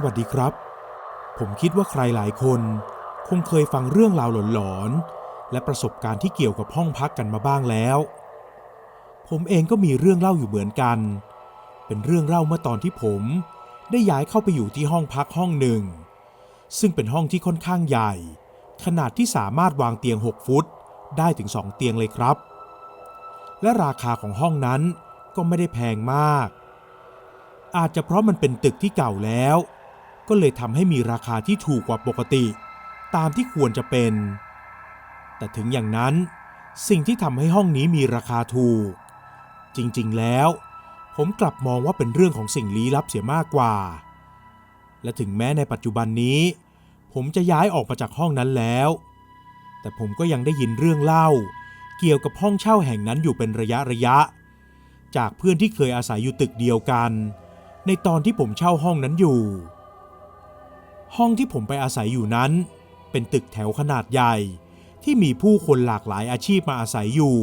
สวัสดีครับ ผมคิดว่าใครหลายคน คงเคยฟังเรื่องราวหลอนๆ และประสบการณ์ที่เกี่ยวกับห้องพักกันมาบ้างแล้ว ผมเองก็มีเรื่องเล่าอยู่เหมือนกัน เป็นเรื่องเล่าเมื่อตอนที่ผมได้ย้ายเข้าไปอยู่ที่ห้องพักห้องหนึ่ง ซึ่งเป็นห้องที่ค่อนข้างใหญ่ ขนาดที่สามารถวางเตียง 6 ฟุต ได้ถึง 2 เตียงเลยครับ และราคาของห้องนั้นก็ไม่ได้แพงมากอาจจะเพราะมันเป็นตึกที่เก่าแล้ว ก็เลยทำให้มีราคาที่ถูกกว่าปกติ ตามที่ควรจะเป็น แต่ถึงอย่างนั้น สิ่งที่ทำให้ห้องนี้มีราคาถูก จริงๆแล้ว ผมกลับมองว่าเป็นเรื่องของสิ่งลี้ลับเสียมากกว่า และถึงแม้ในปัจจุบันนี้ ผมจะย้ายออกมาจากห้องนั้นแล้ว แต่ผมก็ยังได้ยินเรื่องเล่า เกี่ยวกับห้องเช่าแห่งนั้นอยู่เป็นระยะระยะ จากเพื่อนที่เคยอาศัยอยู่ตึกเดียวกัน ในตอนที่ผมเช่าห้องนั้นอยู่ ห้องที่ผมไปอาศัยอยู่นั้น เป็นตึกแถวขนาดใหญ่ ที่มีผู้คนหลากหลายอาชีพมาอาศัยอยู่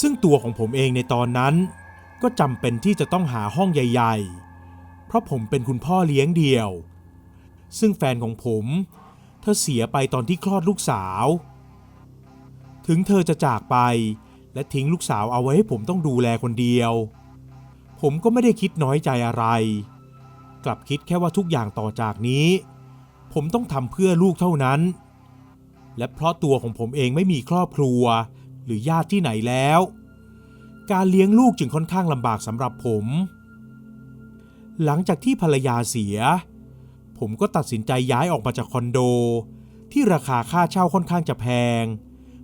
ซึ่งตัวของผมเองในตอนนั้น ก็จำเป็นที่จะต้องหาห้องใหญ่ ๆ เพราะผมเป็นคุณพ่อเลี้ยงเดี่ยว ซึ่งแฟนของผม เธอเสียไปตอนที่คลอดลูกสาว ถึงเธอจะจากไปและทิ้งลูกสาวเอาไว้ให้ผมต้องดูแลคนเดียว ผมก็ไม่ได้คิดน้อยใจอะไร กลับคิดแค่ว่าทุกอย่างต่อจากนี้ ผมต้องทำเพื่อลูกเท่านั้น และเพราะตัวของผมเองไม่มีครอบครัว หรือญาติที่ไหนแล้ว การเลี้ยงลูกจึงค่อนข้างลำบากสำหรับผม หลังจากที่ภรรยาเสีย ผมก็ตัดสินใจย้ายออกมาจากคอนโด ที่ราคาค่าเช่าค่อนข้างจะแพง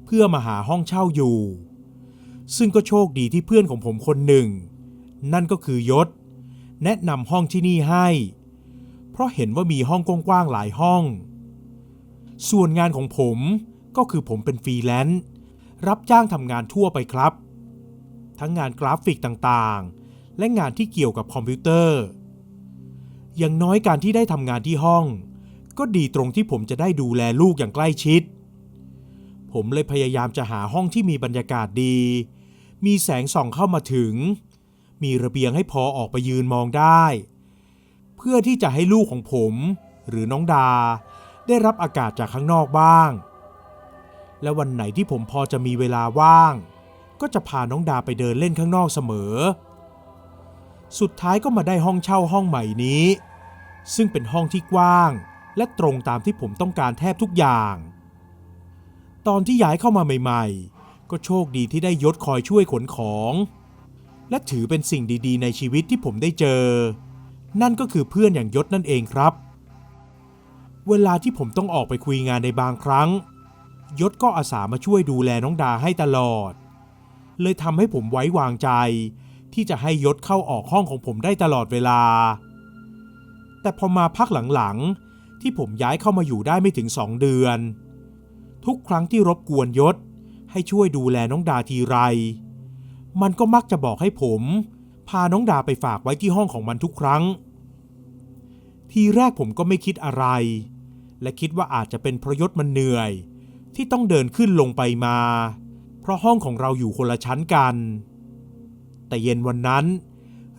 เพื่อมาหาห้องเช่าอยู่ ซึ่งก็โชคดีที่เพื่อนของผมคนหนึ่ง นั่นก็คือยศ แนะนำห้องที่นี่ให้ เพราะเห็นว่ามีห้องกว้างๆหลายห้อง ส่วนงานของผมก็คือผมเป็นฟรีแลนซ์รับจ้างทำงานทั่วไปครับ ทั้งงานกราฟิกต่างๆ และงานที่เกี่ยวกับคอมพิวเตอร์ อย่างน้อยการที่ได้ทำงานที่ห้อง ก็ดีตรงที่ผมจะได้ดูแลลูกอย่างใกล้ชิด ผมเลยพยายามจะหาห้องที่มีบรรยากาศดี มีแสงส่องเข้ามาถึง มีระเบียงให้พอออกไปยืนมองได้ เพื่อที่จะให้ลูกของผม หรือน้องดา ได้รับอากาศจากข้างนอกบ้าง และวันไหนที่ผมพอจะมีเวลาว่าง ก็จะพาน้องดาไปเดินเล่นข้างนอกเสมอ สุดท้ายก็มาได้ห้องเช่าห้องใหม่นี้ ซึ่งเป็นห้องที่กว้าง และตรงตามที่ผมต้องการแทบทุกอย่าง ตอนที่ย้ายเข้ามาใหม่ ๆ ก็โชคดีที่ได้ยศคอยช่วยขนของ และถือเป็นสิ่งดีๆ ในชีวิตที่ผมได้เจอ นั่นก็คือเพื่อนอย่างยศนั่นเองครับ เวลาที่ผมต้องออกไปคุยงานในบางครั้ง ยศก็อาสามาช่วยดูแลน้องดาให้ตลอด เลยทำให้ผมไว้วางใจ ที่จะให้ยศเข้าออกห้องของผมได้ตลอดเวลา แต่พอมาพักหลังๆ ที่ผมย้ายเข้ามาอยู่ได้ไม่ถึงสองเดือน ทุกครั้งที่รบกวนยศให้ช่วยดูแลน้องดาทีไร มันก็มักจะบอกให้ผม พาน้องดาไปฝากไว้ที่ห้องของมันทุกครั้ง ทีแรกผมก็ไม่คิดอะไร และคิดว่าอาจจะเป็นเพราะยศมันเหนื่อย ที่ต้องเดินขึ้นลงไปมา เพราะห้องของเราอยู่คนละชั้นกัน แต่เย็นวันนั้น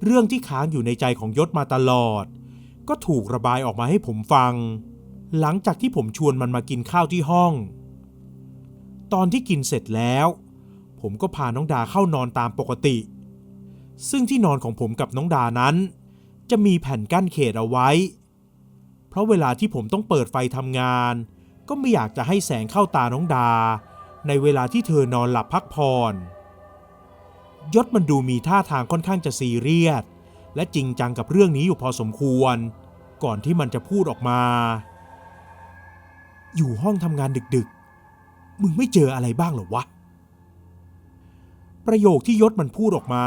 เรื่องที่ค้างอยู่ในใจของยศมาตลอด ก็ถูกระบายออกมาให้ผมฟัง หลังจากที่ผมชวนมันมากินข้าวที่ห้อง ตอนที่กินเสร็จแล้ว ผมก็พาน้องดาเข้านอนตามปกติ ซึ่งที่นอนของผมกับน้องดานั้น จะมีแผ่นกั้นเขตเอาไว้ เพราะเวลาที่ผมต้องเปิดไฟทำงาน ก็ไม่อยากจะให้แสงเข้าตาน้องดา ในเวลาที่เธอนอนหลับพักผ่อนยศมันดูมีท่าทางค่อนข้างจะซีเรียสและจริงจังกับเรื่องนี้อยู่พอสมควร ก่อนที่มันจะพูดออกมา อยู่ห้องทำงานดึกๆ มึงไม่เจออะไรบ้างหรอวะ ประโยคที่ยศมันพูดออกมา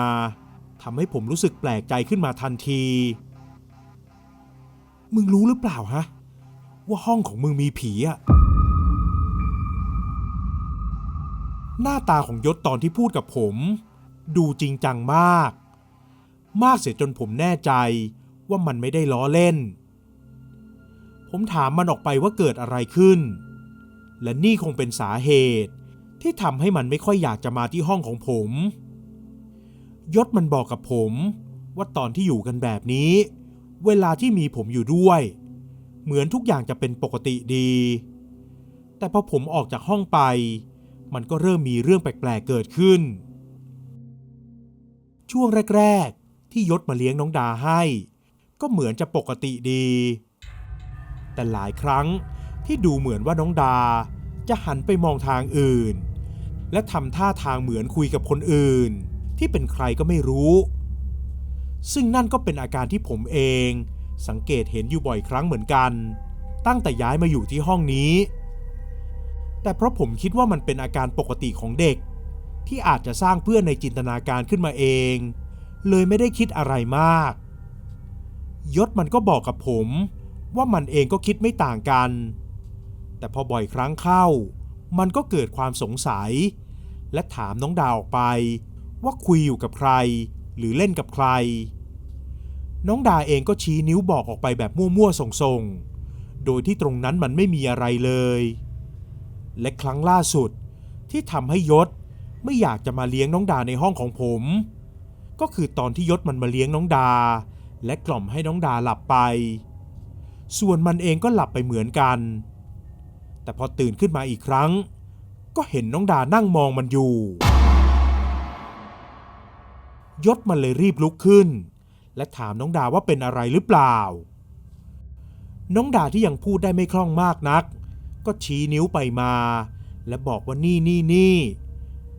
ทำให้ผมรู้สึกแปลกใจขึ้นมาทันที มึงรู้หรือเปล่าฮะ ว่าห้องของมึงมีผีอะหน้าตาของยศตอนที่พูดกับผม ดูจริงจังมาก มากเสียจนผมแน่ใจว่ามันไม่ได้ล้อเล่น ผมถามมันออกไปว่าเกิดอะไรขึ้น และนี่คงเป็นสาเหตุ ที่ทำให้มันไม่ค่อยอยากจะมาที่ห้องของผม ยศมันบอกกับผม ว่าตอนที่อยู่กันแบบนี้ เวลาที่มีผมอยู่ด้วย เหมือนทุกอย่างจะเป็นปกติดี แต่พอผมออกจากห้องไป มันก็เริ่มมีเรื่องแปลกๆเกิดขึ้น ช่วงแรก ๆ ที่ยศมาเลี้ยงน้องดาให้ ก็เหมือนจะปกติดี แต่หลายครั้งที่ดูเหมือนว่าน้องดา จะหันไปมองทางอื่น และทำท่าทางเหมือนคุยกับคนอื่น ที่เป็นใครก็ไม่รู้ ซึ่งนั่นก็เป็นอาการที่ผมเอง สังเกตเห็นอยู่บ่อยครั้งเหมือนกัน ตั้งแต่ย้ายมาอยู่ที่ห้องนี้ แต่เพราะผมคิดว่ามันเป็นอาการปกติของเด็ก ที่อาจจะสร้างเพื่อนในจินตนาการขึ้นมาเอง เลยไม่ได้คิดอะไรมาก ยศมันก็บอกกับผมว่ามันเองก็คิดไม่ต่างกัน แต่พอบ่อยครั้งเข้า มันก็เกิดความสงสัย และถามน้องดาวออกไป ว่าคุยอยู่กับใคร หรือเล่นกับใคร น้องดาเองก็ชี้นิ้วบอกออกไปแบบมั่วๆส่งๆ โดยที่ตรงนั้นมันไม่มีอะไรเลย และครั้งล่าสุดที่ทำให้ยศไม่อยากจะมาเลี้ยงน้องดาในห้องของผม ก็คือตอนที่ยศมันมาเลี้ยงน้องดา และกล่อมให้น้องดาหลับไป ส่วนมันเองก็หลับไปเหมือนกัน แต่พอตื่นขึ้นมาอีกครั้ง ก็เห็นน้องดานั่งมองมันอยู่ ยศมันเลยรีบลุกขึ้น และถามน้องดาว่าเป็นอะไรหรือเปล่า น้องดาที่ยังพูดได้ไม่คล่องมากนัก ก็ชี้นิ้วไปมา และบอกว่านี่นี่นี่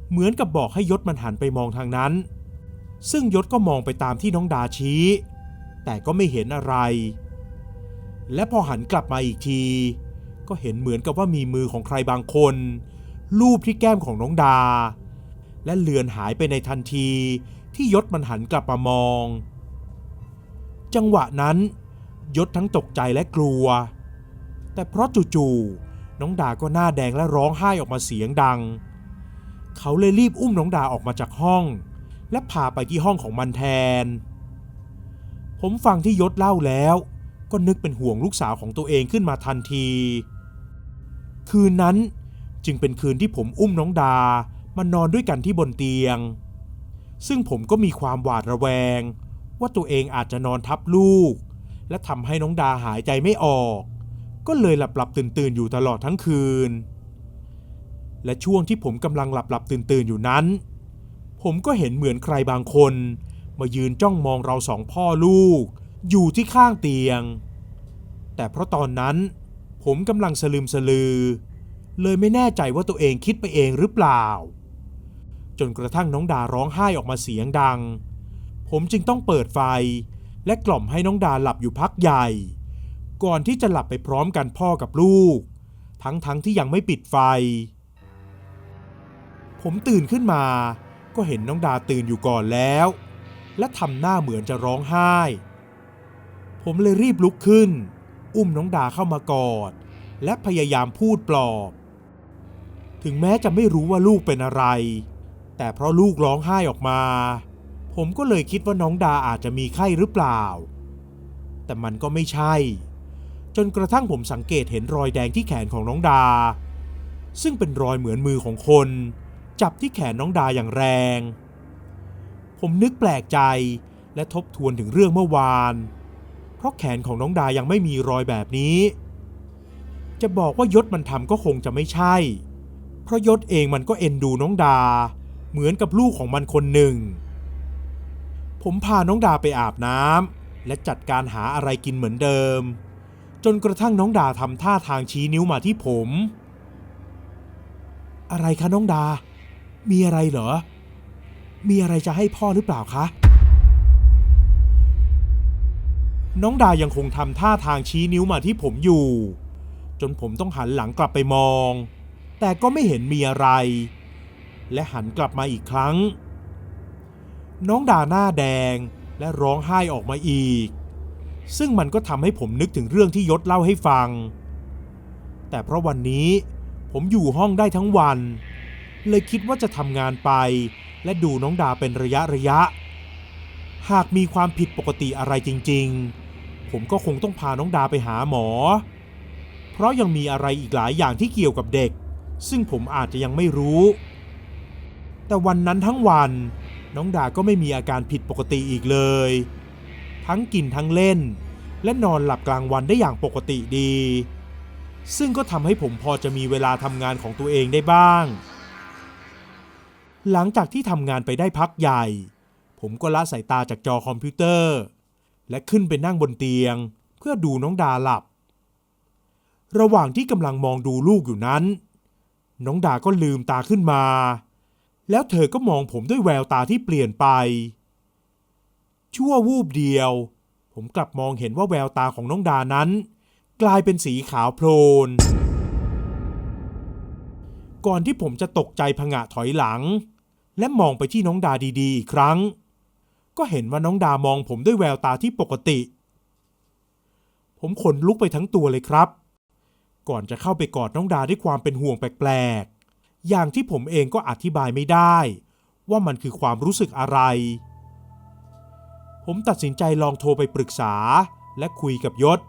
เหมือนกับบอกให้ยศมันหันไปมองทางนั้น ซึ่งยศก็มองไปตามที่น้องดาชี้ แต่ก็ไม่เห็นอะไร และพอหันกลับมาอีกที ก็เห็นเหมือนกับว่ามีมือของใครบางคน ลูบที่แก้มของน้องดา และเลือนหายไปในทันทีที่ยศมันหันกลับมามอง จังหวะนั้น ยศทั้งตกใจและกลัว แต่เพราะจู่ๆน้องดาก็หน้าแดงและร้องไห้ออกมาเสียงดัง เขาเลยรีบอุ้มน้องดาออกมาจากห้อง และพาไปที่ห้องของมันแทน ผมฟังที่ยศเล่าแล้วก็นึกเป็นห่วงลูกสาวของตัวเองขึ้นมาทันที คืนนั้นจึงเป็นคืนที่ผมอุ้มน้องดามานอนด้วยกันที่บนเตียง ซึ่งผมก็มีความหวาดระแวง ว่าตัวเองอาจจะนอนทับลูก และทำให้น้องดาหายใจไม่ออก ก็เลยหลับหลับตื่นตื่นๆอยู่ตลอดทั้งคืน และช่วงที่ผมกำลังหลับหลับตื่นตื่นๆอยู่นั้น ผมก็เห็นเหมือนใครบางคน มายืนจ้องมองเราสองพ่อลูก อยู่ที่ข้างเตียง แต่เพราะตอนนั้น ผมกำลังสลืมสลือ เลยไม่แน่ใจว่าตัวเองคิดไปเองหรือเปล่า จนกระทั่งน้องดาร้องไห้ออกมาเสียงดัง ผมจึงต้องเปิดไฟ และกล่อมให้น้องดาหลับอยู่พักใหญ่ ก่อนที่จะหลับไปพร้อมกันพ่อกับลูก ทั้งๆทที่ยังไม่ปิดไฟ ผมตื่นขึ้นมา ก็เห็นน้องดาตื่นอยู่ก่อนแล้ว และทำหน้าเหมือนจะร้องไห้ ผมเลยรีบลุกขึ้น อุ้มน้องดาเข้ามากอด และพยายามพูดปลอบ ถึงแม้จะไม่รู้ว่าลูกเป็นอะไร แต่เพราะลูกร้องไห้ออกมา ผมก็เลยคิดว่าน้องดาอาจจะมีไข้หรือเปล่า แต่มันก็ไม่ใช่ จนกระทั่งผมสังเกตเห็นรอยแดงที่แขนของน้องดา ซึ่งเป็นรอยเหมือนมือของคน จับที่แขนน้องดาอย่างแรง ผมนึกแปลกใจและทบทวนถึงเรื่องเมื่อวาน เพราะแขนของน้องดายังไม่มีรอยแบบนี้ จะบอกว่ายศมันทำก็คงจะไม่ใช่ เพราะยศเองมันก็เอ็นดูน้องดา เหมือนกับลูกของมันคนหนึ่ง ผมพาน้องดาไปอาบน้ำและจัดการหาอะไรกินเหมือนเดิม จนกระทั่งน้องดาทำท่าทางชี้นิ้วมาที่ผม อะไรคะน้องดา มีอะไรเหรอ มีอะไรจะให้พ่อหรือเปล่าคะ น้องดายังคงทำท่าทางชี้นิ้วมาที่ผมอยู่ จนผมต้องหันหลังกลับไปมอง แต่ก็ไม่เห็นมีอะไร และหันกลับมาอีกครั้ง น้องดาหน้าแดงและร้องไห้ออกมาอีก ซึ่งมันก็ทำให้ผมนึกถึงเรื่องที่ยศเล่าให้ฟัง แต่เพราะวันนี้ผมอยู่ห้องได้ทั้งวัน เลยคิดว่าจะทำงานไป และดูน้องดาเป็นระยะระยะ หากมีความผิดปกติอะไรจริง ๆ ผมก็คงต้องพาน้องดาไปหาหมอ เพราะยังมีอะไรอีกหลายอย่างที่เกี่ยวกับเด็ก ซึ่งผมอาจจะยังไม่รู้ แต่วันนั้นทั้งวัน น้องดาก็ไม่มีอาการผิดปกติอีกเลย ทั้งกินทั้งเล่น และนอนหลับกลางวันได้อย่างปกติดี ซึ่งก็ทำให้ผมพอจะมีเวลาทำงานของตัวเองได้บ้าง หลังจากที่ทำงานไปได้พักใหญ่ ผมก็ละสายตาจากจอคอมพิวเตอร์ และขึ้นไปนั่งบนเตียง เพื่อดูน้องดาหลับ ระหว่างที่กำลังมองดูลูกอยู่นั้น น้องดาก็ลืมตาขึ้นมา แล้วเธอก็มองผมด้วยแววตาที่เปลี่ยนไป ชั่ววูบเดียว ผมกลับมองเห็นว่าแววตาของน้องดานั้น กลายเป็นสีขาวโพลนก่อนที่ผมจะตกใจผงะถอยหลัง และมองไปที่น้องดาดีๆอีกครั้ง ก็เห็นว่าน้องดามองผมด้วยแววตาที่ปกติ ผมขนลุกไปทั้งตัวเลยครับ ก่อนจะเข้าไปกอดน้องดาด้วยความเป็นห่วงแปลกๆ อย่างที่ผมเองก็อธิบายไม่ได้ ว่ามันคือความรู้สึกอะไร ผมตัดสินใจลองโทรไปปรึกษาและคุยกับยศ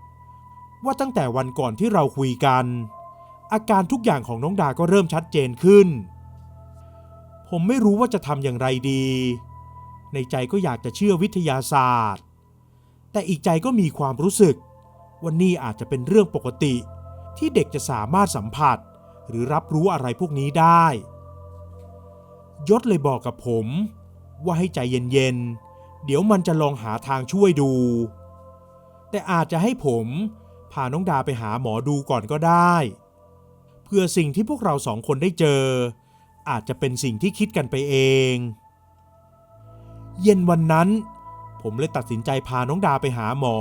ว่าตั้งแต่วันก่อนที่เราคุยกัน อาการทุกอย่างของน้องดาก็เริ่มชัดเจนขึ้น ผมไม่รู้ว่าจะทำอย่างไรดี ในใจก็อยากจะเชื่อวิทยาศาสตร์ แต่อีกใจก็มีความรู้สึกว่านี่อาจจะเป็นเรื่องปกติ ที่เด็กจะสามารถสัมผัส หรือรับรู้อะไรพวกนี้ได้ ยศเลยบอกกับผม ว่าให้ใจเย็นๆ เดี๋ยวมันจะลองหาทางช่วยดู แต่อาจจะให้ผมพาน้องดาไปหาหมอดูก่อนก็ได้เพื่อสิ่งที่พวกเราสองคนได้เจอ อาจจะเป็นสิ่งที่คิดกันไปเอง เย็นวันนั้น ผมเลยตัดสินใจพาน้องดาไปหาหมอ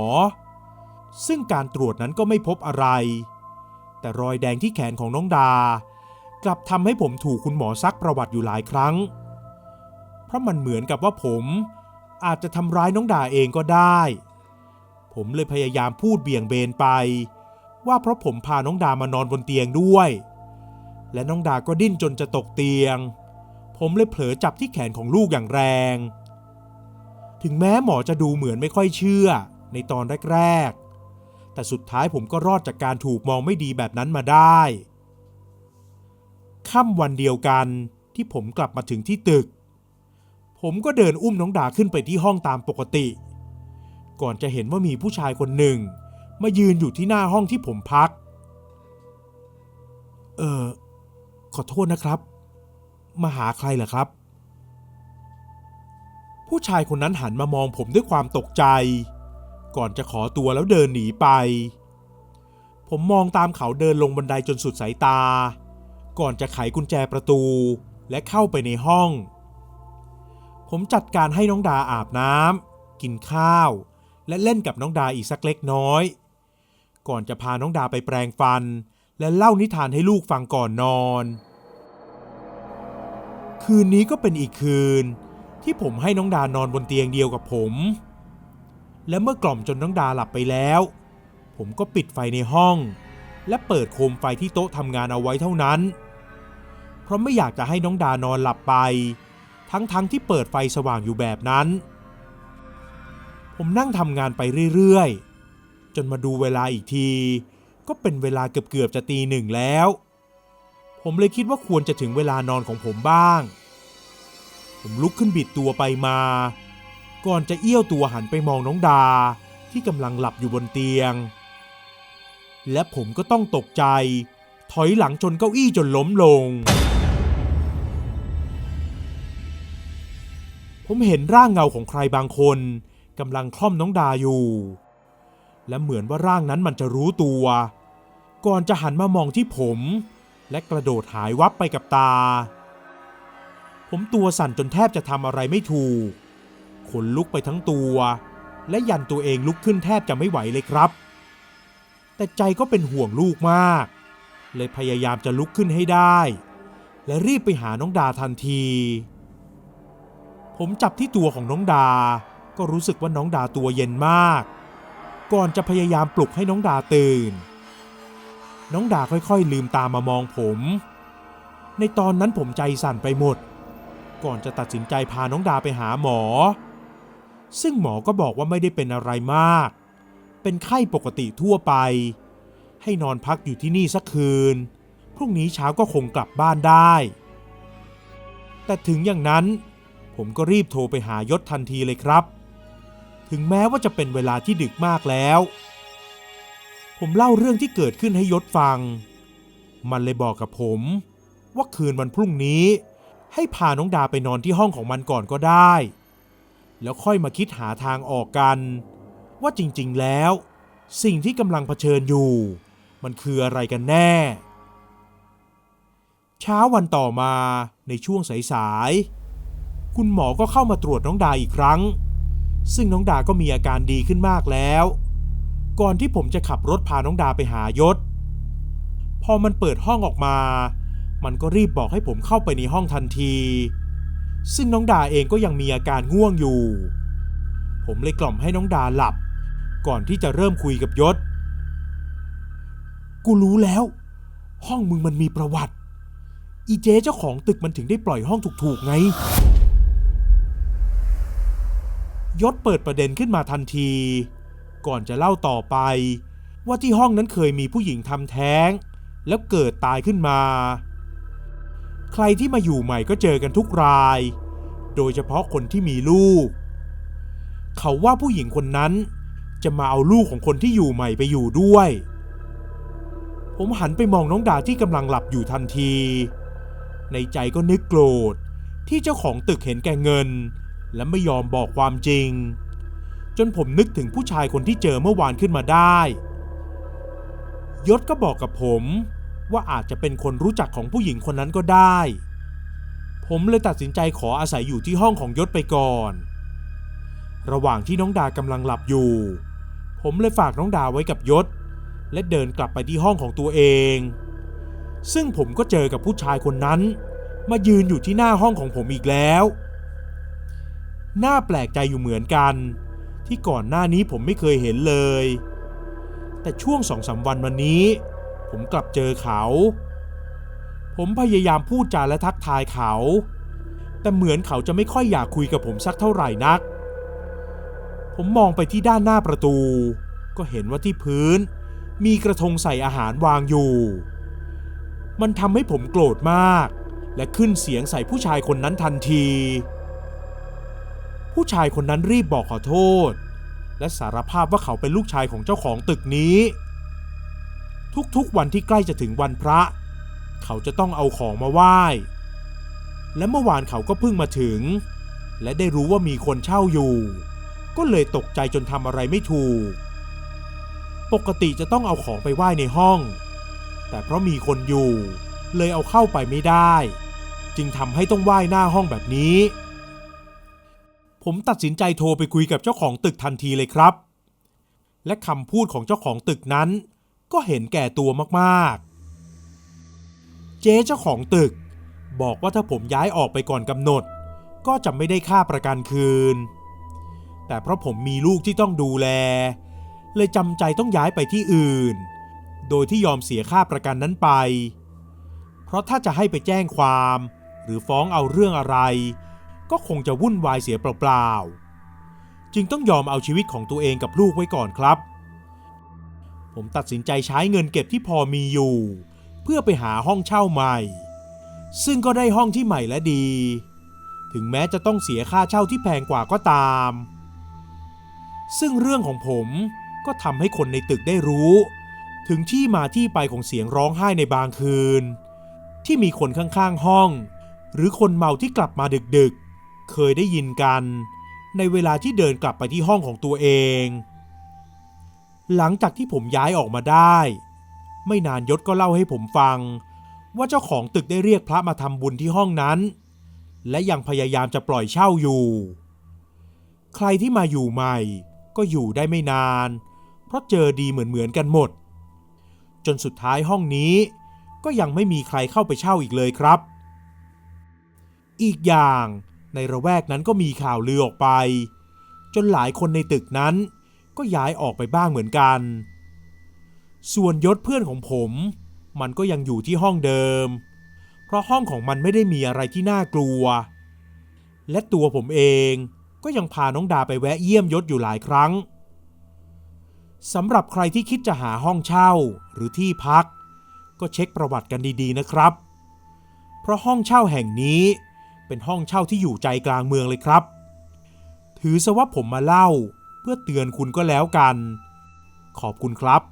ซึ่งการตรวจนั้นก็ไม่พบอะไร แต่รอยแดงที่แขนของน้องดา กลับทำให้ผมถูกคุณหมอซักประวัติอยู่หลายครั้ง เพราะมันเหมือนกับว่าผมอาจจะทำร้ายน้องดาเองก็ได้ ผมเลยพยายามพูดเบี่ยงเบนไป ว่าเพราะผมพาน้องดามานอนบนเตียงด้วย และน้องดาก็ดิ้นจนจะตกเตียง ผมเลยเผลอจับที่แขนของลูกอย่างแรง ถึงแม้หมอจะดูเหมือนไม่ค่อยเชื่อในตอนแรกๆ แต่สุดท้ายผมก็รอดจากการถูกมองไม่ดีแบบนั้นมาได้ค่ำวันเดียวกันที่ผมกลับมาถึงที่ตึก ผมก็เดินอุ้มน้องดาขึ้นไปที่ห้องตามปกติ ก่อนจะเห็นว่ามีผู้ชายคนหนึ่ง มายืนอยู่ที่หน้าห้องที่ผมพัก เออขอโทษนะครับ มาหาใครเหรอครับ ผู้ชายคนนั้นหันมามองผมด้วยความตกใจ ก่อนจะขอตัวแล้วเดินหนีไป ผมมองตามเขาเดินลงบันไดจนสุดสายตา ก่อนจะไขกุญแจประตูและเข้าไปในห้อง ผมจัดการให้น้องดาอาบน้ำกินข้าว และเล่นกับน้องดาอีกสักเล็กน้อย ก่อนจะพาน้องดาไปแปรงฟัน และเล่านิทานให้ลูกฟังก่อนนอน คืนนี้ก็เป็นอีกคืน ที่ผมให้น้องดานอนบนเตียงเดียวกับผม และเมื่อกล่อมจนน้องดาหลับไปแล้ว ผมก็ปิดไฟในห้อง และเปิดโคมไฟที่โต๊ะทำงานเอาไว้เท่านั้น เพราะไม่อยากจะให้น้องดานอนหลับไป ทั้งๆทที่เปิดไฟสว่างอยู่แบบนั้น ผมนั่งทำงานไปเรื่อยๆ จนมาดูเวลาอีกที ก็เป็นเวลาเกือบๆจะตีหนึ่งแล้ว ผมเลยคิดว่าควรจะถึงเวลานอนของผมบ้าง ผมลุกขึ้นบิดตัวไปมา ก่อนจะเอี้ยวตัวหันไปมองน้องดาที่กำลังหลับอยู่บนเตียง และผมก็ต้องตกใจ ถอยหลังชนเก้าอี้จนล้มลง ผมเห็นร่างเงาของใครบางคนกำลังคล่อมน้องดาอยู่ และเหมือนว่าร่างนั้นมันจะรู้ตัว ก่อนจะหันมามองที่ผม และกระโดดหายวับไปกับตา ผมตัวสั่นจนแทบจะทำอะไรไม่ถูก ขนลุกไปทั้งตัว และยันตัวเองลุกขึ้นแทบจะไม่ไหวเลยครับ แต่ใจก็เป็นห่วงลูกมาก เลยพยายามจะลุกขึ้นให้ได้ และรีบไปหาน้องดาทันที ผมจับที่ตัวของน้องดา ก็รู้สึกว่าน้องดาตัวเย็นมาก ก่อนจะพยายามปลุกให้น้องดาตื่น น้องดาค่อยๆ ลืมตามามองผม ในตอนนั้นผมใจสั่นไปหมด ก่อนจะตัดสินใจพาน้องดาไปหาหมอ ซึ่งหมอก็บอกว่าไม่ได้เป็นอะไรมาก เป็นไข้ปกติทั่วไป ให้นอนพักอยู่ที่นี่สักคืน พรุ่งนี้เช้าก็คงกลับบ้านได้ แต่ถึงอย่างนั้น ผมก็รีบโทรไปหายศทันทีเลยครับ ถึงแม้ว่าจะเป็นเวลาที่ดึกมากแล้ว ผมเล่าเรื่องที่เกิดขึ้นให้ยศฟัง มันเลยบอกกับผมว่าคืนวันพรุ่งนี้ ให้พาน้องดาไปนอนที่ห้องของมันก่อนก็ได้ แล้วค่อยมาคิดหาทางออกกัน ว่าจริงๆแล้ว สิ่งที่กำลังเผชิญอยู่ มันคืออะไรกันแน่ เช้าวันต่อมาในช่วงสายๆคุณหมอก็เข้ามาตรวจน้องดาอีกครั้ง ซึ่งน้องดาก็มีอาการดีขึ้นมากแล้ว ก่อนที่ผมจะขับรถพาน้องดาไปหายศ พอมันเปิดห้องออกมา มันก็รีบบอกให้ผมเข้าไปในห้องทันที ซึ่งน้องดาเองก็ยังมีอาการง่วงอยู่ ผมเลยกล่อมให้น้องดาหลับ ก่อนที่จะเริ่มคุยกับยศ กูรู้แล้ว ห้องมึงมันมีประวัติ อีเจ๊เจ้าของตึกมันถึงได้ปล่อยห้องถูกๆไง ยศเปิดประเด็นขึ้นมาทันที ก่อนจะเล่าต่อไป ว่าที่ห้องนั้นเคยมีผู้หญิงทำแท้ง แล้วเกิดตายขึ้นมา ใครที่มาอยู่ใหม่ก็เจอกันทุกราย โดยเฉพาะคนที่มีลูก เขาว่าผู้หญิงคนนั้น จะมาเอาลูกของคนที่อยู่ใหม่ไปอยู่ด้วย ผมหันไปมองน้องดาที่กำลังหลับอยู่ทันที ในใจก็นึกโกรธที่เจ้าของตึกเห็นแก่เงิน และไม่ยอมบอกความจริง จนผมนึกถึงผู้ชายคนที่เจอเมื่อวานขึ้นมาได้ ยศก็บอกกับผม ว่าอาจจะเป็นคนรู้จักของผู้หญิงคนนั้นก็ได้ ผมเลยตัดสินใจขออาศัยอยู่ที่ห้องของยศไปก่อน ระหว่างที่น้องดากำลังหลับอยู่ ผมเลยฝากน้องดาไว้กับยศ และเดินกลับไปที่ห้องของตัวเอง ซึ่งผมก็เจอกับผู้ชายคนนั้น มายืนอยู่ที่หน้าห้องของผมอีกแล้ว น่าแปลกใจอยู่เหมือนกัน ที่ก่อนหน้านี้ผมไม่เคยเห็นเลย แต่ช่วงสองสามวันวันนี้ ผมกลับเจอเขา ผมพยายามพูดจาและทักทายเขา แต่เหมือนเขาจะไม่ค่อยอยากคุยกับผมสักเท่าไหร่นัก ผมมองไปที่ด้านหน้าประตู ก็เห็นว่าที่พื้น มีกระทงใส่อาหารวางอยู่ มันทำให้ผมโกรธมาก และขึ้นเสียงใส่ผู้ชายคนนั้นทันที ผู้ชายคนนั้นรีบบอกขอโทษ และสารภาพว่าเขาเป็นลูกชายของเจ้าของตึกนี้ ทุกๆวันที่ใกล้จะถึงวันพระ เขาจะต้องเอาของมาไหว้ และเมื่อวานเขาก็เพิ่งมาถึง และได้รู้ว่ามีคนเช่าอยู่ ก็เลยตกใจจนทำอะไรไม่ถูก ปกติจะต้องเอาของไปไหว้ในห้อง แต่เพราะมีคนอยู่ เลยเอาเข้าไปไม่ได้ จึงทำให้ต้องไหว้หน้าห้องแบบนี้ ผมตัดสินใจโทรไปคุยกับเจ้าของตึกทันทีเลยครับ และคำพูดของเจ้าของตึกนั้น ก็เห็นแก่ตัวมากๆ เจ๊เจ้าของตึก บอกว่าถ้าผมย้ายออกไปก่อนกำหนด ก็จะไม่ได้ค่าประกันคืน แต่เพราะผมมีลูกที่ต้องดูแล เลยจำใจต้องย้ายไปที่อื่น โดยที่ยอมเสียค่าประกันนั้นไป เพราะถ้าจะให้ไปแจ้งความ หรือฟ้องเอาเรื่องอะไร ก็คงจะวุ่นวายเสียเปล่าๆ จึงต้องยอมเอาชีวิตของตัวเองกับลูกไว้ก่อนครับ ผมตัดสินใจใช้เงินเก็บที่พอมีอยู่ เพื่อไปหาห้องเช่าใหม่ ซึ่งก็ได้ห้องที่ใหม่และดี ถึงแม้จะต้องเสียค่าเช่าที่แพงกว่าก็ตาม ซึ่งเรื่องของผมก็ทำให้คนในตึกได้รู้ ถึงที่มาที่ไปของเสียงร้องไห้ในบางคืน ที่มีคนข้างๆห้อง หรือคนเมาที่กลับมาดึกๆ เคยได้ยินกัน ในเวลาที่เดินกลับไปที่ห้องของตัวเอง หลังจากที่ผมย้ายออกมาได้ ไม่นานยศก็เล่าให้ผมฟัง ว่าเจ้าของตึกได้เรียกพระมาทำบุญที่ห้องนั้น และยังพยายามจะปล่อยเช่าอยู่ ใครที่มาอยู่ใหม่ ก็อยู่ได้ไม่นาน เพราะเจอดีเหมือนๆกันหมด จนสุดท้ายห้องนี้ก็ยังไม่มีใครเข้าไปเช่าอีกเลยครับ อีกอย่างในระแวกนั้นก็มีข่าวลือออกไป จนหลายคนในตึกนั้น ก็ย้ายออกไปบ้างเหมือนกัน ส่วนยศเพื่อนของผม มันก็ยังอยู่ที่ห้องเดิม เพราะห้องของมันไม่ได้มีอะไรที่น่ากลัว และตัวผมเองก็ยังพาน้องดาไปแวะเยี่ยมยศอยู่หลายครั้งสำหรับใครที่คิดจะหาห้องเช่าหรือที่พัก ก็เช็คประวัติกันดีๆนะครับ เพราะห้องเช่าแห่งนี้เป็นห้องเช่าที่อยู่ใจกลางเมืองเลยครับ ถือซะว่าผมมาเล่า เพื่อเตือนคุณก็แล้วกัน ขอบคุณครับ